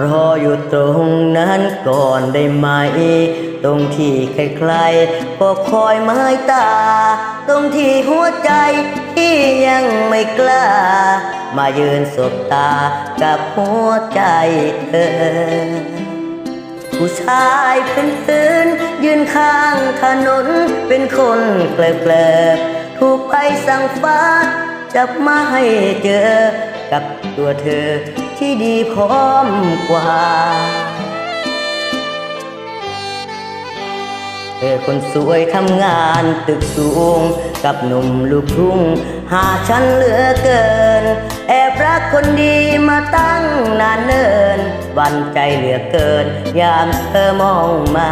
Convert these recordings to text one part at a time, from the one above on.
รออยู่ตรงนั้นก่อนได้ไหม ตรงที่ใครๆก็คอยไม้ตา ตรงที่หัวใจที่ยังไม่กล้า มายืนสบตากับหัวใจเธอ ผู้ชายเป็นพื้นยืนข้างถนนเป็นคนเกลเกลถูกไปสั่งฟ้าจับมาให้เจอกับตัวเธอ ที่ดีพร้อมกว่าเธอคนสวยทำงานตึกสูง กับหนุ่มลูกทุ่ง หาฉันเหลือเกิน แอบรักคนดีมาตั้งนานเนิน วันใจเหลือเกิน ยามเธอมองมา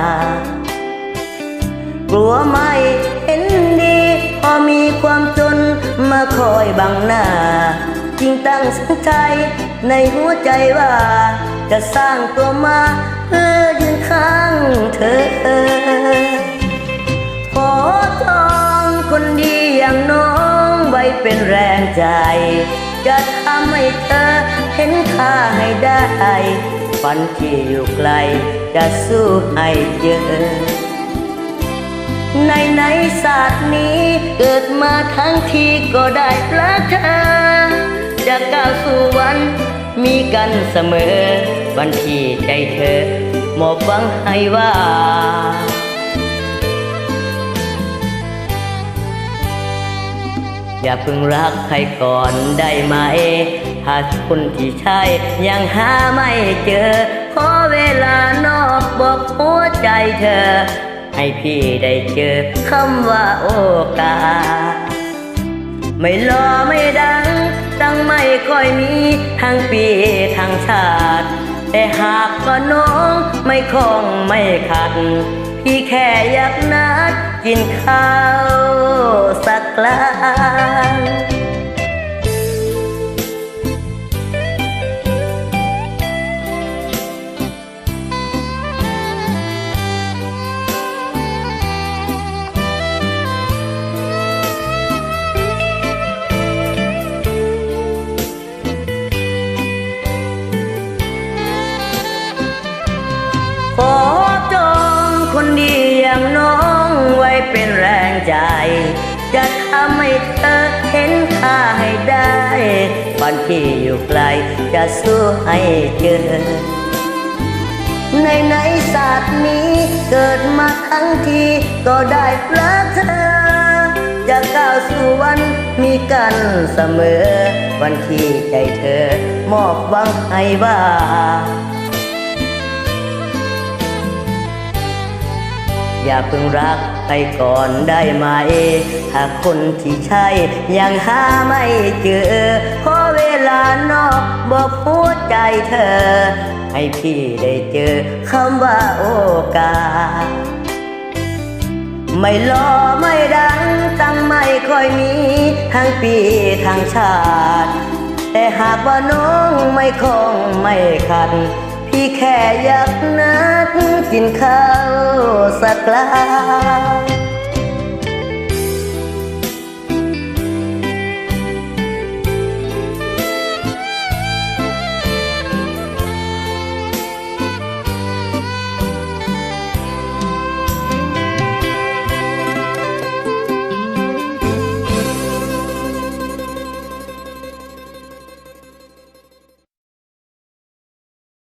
กลัวไม่เห็นดี พอมีความจนมาคอยบังหน้า จริงตั้งสังใจ ในหัวใจว่า จะสร้างตัวมาเพื่อยืนข้างเธอ ขอทองคนดีอย่างน้องไว้เป็นแรงใจ จะทำให้เธอเห็นค่าให้ได้ฝันที่อยู่ไกล จะสู้ให้เจอ ในในศาสตร์นี้เกิดมาทั้งทีก็ได้รักเธอจะก้าวสู่วัน มีกันเสมอ วันที่ใจเธอมอบหวังให้ว่าอย่าเพิ่งรักใครก่อนได้ไหมถ้าคนที่ใช่ยังหาไม่เจอ ขอเวลานอกบอกหัวใจเธอ ให้พี่ได้เจอคำว่าโอกาส ไม่รอไม่ดั ตั้งไม่ค่อยมีทั้งปีทั้งชาติ แต่หากก็น้องไม่คงไม่ขัด พี่แค่อยากนัดกินข้าวสักครั้ ขอจองคนดีอย่างน้องไว้เป็นแรงใจ จะทำให้เธอเห็นค่าให้ได้วันที่อยู่ไกลจะสู้ให้เจอ ในในศาสตร์นี้เกิดมาทั้งทีก็ได้รักเธอ จะก้าวสู่วันมีกันเสมอ วันที่ใจเธอ มอบหวังให้ว่า อย่าเพิ่งรักใครก่อนได้ไหมถ้าคนที่ใช่ยังหาไม่เจอ ขอเวลานอกบอกหัวใจเธอ ให้พี่ได้เจอคำว่าโอกาส ไม่รอไม่ดังตั้งไม่ค่อยมี ทั้งปีทั้งชาติ แต่หากว่าน้องไม่คงไม่ขัด พี่แค่อยากนัดกินข้าวสักลา